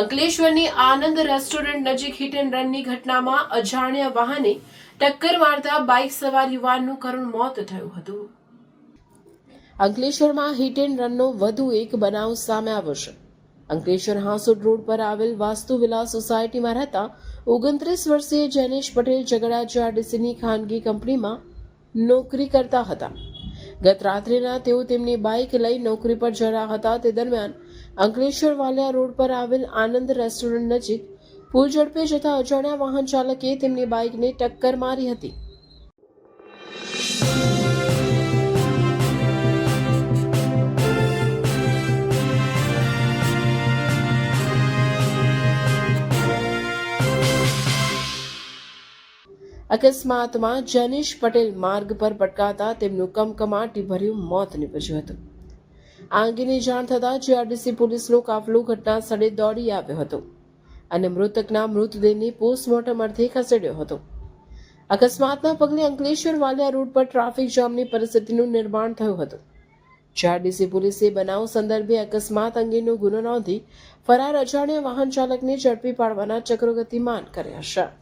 અંકલેશ્વરની Anand restaurant નજીક hit and રનની ઘટનામાં અજાણ્યા વાહને ટક્કર મારતા બાઇક સવાર યુવાનનું કરુણ મોત થયું હતું. અંકલેશ્વરમાં હિટ એન્ડ રનનો વધુ એક બનાવ સામે આવ્યો છે. અંકલેશ્વર હાંસોડ રોડ પર આવેલ વાસ્તુ વિલા સોસાયટીમાં રહેતા ઓગણત્રીસ વર્ષીય જૈનેશ પટેલ ઝઘડા જીઆરડીસીની ખાનગી કંપનીમાં નોકરી કરતા હતા. ગત રાત્રિના તેઓ તેમની બાઇક લઈ નોકરી પર જરા હતા. તે દરમિયાન અંકલેશ્વર વાલિયા રોડ પર આવેલ આનંદ રેસ્ટોરન્ટ નજીક પૂર ઝડપે જતા અજાણ્યા વાહન ચાલકે તેમની બાઇકને ટક્કર મારી હતી. અકસ્માતમાં જનીશ પટેલ માર્ગ પર પટકાતા તેમનું કમકમાટી ભર્યું મોત નીપજ્યું હતું. આ અંગેની જાણ થતાં જીઆરડીસી પોલીસનો કાફલો ઘટના સ્થળે દોડી આવ્યો હતો અને મૃતકના મૃતદેહને પોસ્ટમોર્ટમ અર્થે ખસેડ્યો હતો. અકસ્માતના પગલે અંકલેશ્વર વાલિયા રોડ પર ટ્રાફિક જામની પરિસ્થિતિનું નિર્માણ થયું હતું. જીઆરડીસી પોલીસે બનાવ સંદર્ભે અકસ્માત અંગેનો ગુનો નોંધી ફરાર અજાણ્યા વાહન ચાલકને ઝડપી પાડવાના ચક્રો માન કર્યા છે.